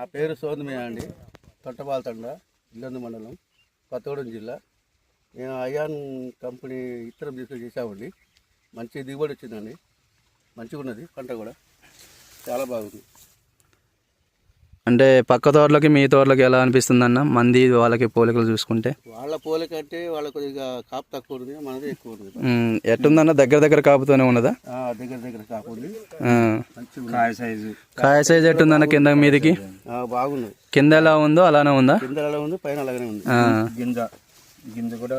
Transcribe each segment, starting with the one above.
నా పేరు సోదమయ్య అండి. తొట్టపాలతండ ఇల్లందు మండలం కొత్తగూడెం జిల్లా. మేము అయాన్ కంపెనీ ఇత్తనం తీసుకొని చేసామండి మంచి దిగుబడి వచ్చిందండి. మంచిగా ఉన్నది పంట కూడా. చాలా బాగుంది. అంటే పక్క తోటలకి మీ తోటలకి ఎలా అనిపిస్తుంది అన్న మంది వాళ్ళకి పోలికలు చూసుకుంటే? వాళ్ళ పోలికంటే వాళ్ళ కొద్దిగా కాపు తక్కువ ఉంది మనది ఎక్కువ ఉంది ఎట్టుందన్న? దగ్గర దగ్గర కాపుతోనే ఉన్నదా? ఆ, దగ్గర దగ్గర కాపు ఉంది కాయ సైజు. కాయ సైజ్ ఎట్టుందన్న కింద మీదికి? బాగున్నది కింద ఎలా ఉందో అలానే ఉందా? కింద ఎలా ఉంది పైన అలాగనే ఉంది. ఆ. గింజ. గింజ కూడా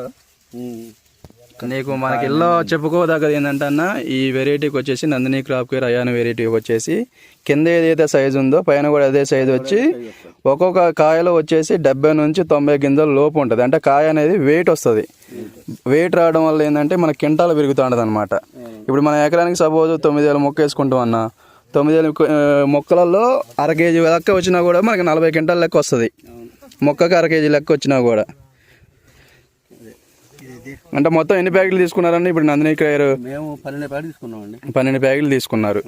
నీకు మనకి ఇల్లు చెప్పుకోదగ్గది ఏంటంటే అన్న ఈ వెరైటీకి వచ్చేసి నందిని క్రాప్ కేర్ అయాన్ వెరైటీకి వచ్చేసి కింద ఏదైతే సైజు ఉందో పైన కూడా అదే సైజు వచ్చి ఒక్కొక్క కాయలో వచ్చేసి డెబ్బై నుంచి తొంభై గింజల లోపు ఉంటుంది. అంటే కాయ అనేది వెయిట్ వస్తుంది. వెయిట్ రావడం వల్ల ఏంటంటే మన కింటాలు పెరుగుతూ ఉంటుంది అనమాట ఇప్పుడు మన ఎకరానికి సపోజ్ తొమ్మిది వేల మొక్క వేసుకుంటాం అన్న తొమ్మిది వేల మొక్కలలో అర కేజీ లెక్క వచ్చినా కూడా మనకి నలభై క్వింటాల లెక్క వస్తుంది. మొక్కకి అర కేజీ లెక్క వచ్చినా కూడా. అంటే మొత్తం ఎన్ని ప్యాకెట్లు తీసుకున్నారండి? ఇప్పుడు నందిని క్రయర్ మేము పన్నెండు ప్యాకెట్ తీసుకున్నామండి. పన్నెండు ప్యాకెట్లు తీసుకున్నారు.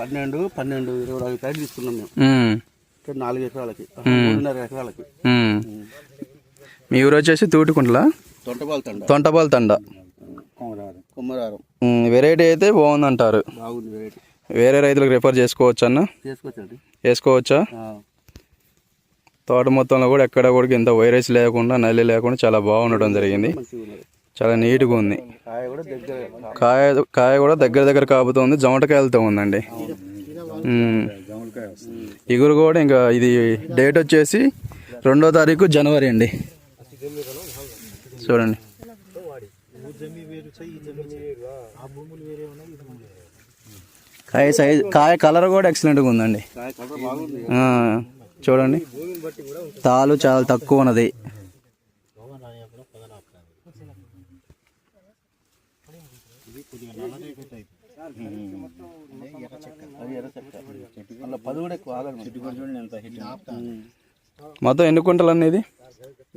పన్నెండు పన్నెండు ఇరవై నాలుగు ప్యాకెట్ తీసుకున్నాం మేము. నాలుగు ఎకరాలకి మూడున్నర ఎకరాలకి. మీ ఊరు వచ్చేసి తూటుకుంటల? తొంటపాల తండ. తొంటపాల తండ. కొమ్మరారం వెరైటీ అయితే బాగుందంటారు. బాగుంది వెరైటీ. వేరే రైతులకు రిఫర్ చేసుకోవచ్చు అన్న వేసుకోవచ్చా? ఆ, తోట మొత్తంలో కూడా ఎక్కడ కూడా ఇంత వైరస్ లేకుండా నల్లి లేకుండా చాలా బాగుండడం జరిగింది. చాలా నీట్గా ఉంది. కాయ కాయ కూడా దగ్గర దగ్గర కాపుతుంది. జమటకాయలతో ఉందండి. ఇగురు కూడా ఇంకా ఇది డేట్ వచ్చేసి రెండో తారీఖు జనవరి అండి. చూడండి. కాయ సైజ్ కాయ కలర్ కూడా ఎక్సలెంట్గా ఉందండి. చూడండి. తాలు చాలా తక్కువ ఉన్నది. మొత్తం ఎన్ని కుంటలు అనేది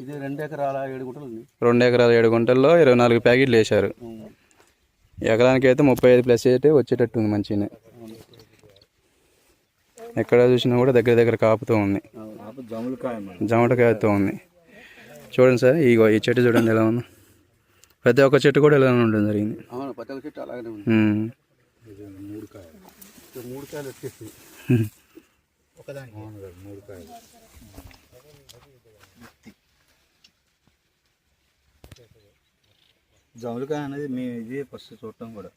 ఇది రెండు ఎకరాల ఏడు గుంటలు రెండు ఎకరాల ఏడు గుంటల్లో ఇరవై నాలుగు ప్యాకెట్లు వేశారు. ఎకరానికి అయితే ముప్పై ఐదు ప్లస్ అయితే వచ్చేటట్టు ఉంది మంచిగానే. ఎక్కడ చూసినా కూడా దగ్గర దగ్గర కాపుతూ ఉంది. జములకాయ జమటకాయతో ఉంది. చూడండి సార్ ఈ ఈ చెట్టు చూడండి ఎలా ఉంది. ప్రతి ఒక్క చెట్టు కూడా ఎలా ఉండడం జరిగింది. అవును ప్రతి ఒక్క చెట్టు ఉంది. మూడు కాయలు వచ్చేసి. మూడు కాయలు జములకాయ అనేది మేము ఇది ఫస్ట్ చూడటం కూడా.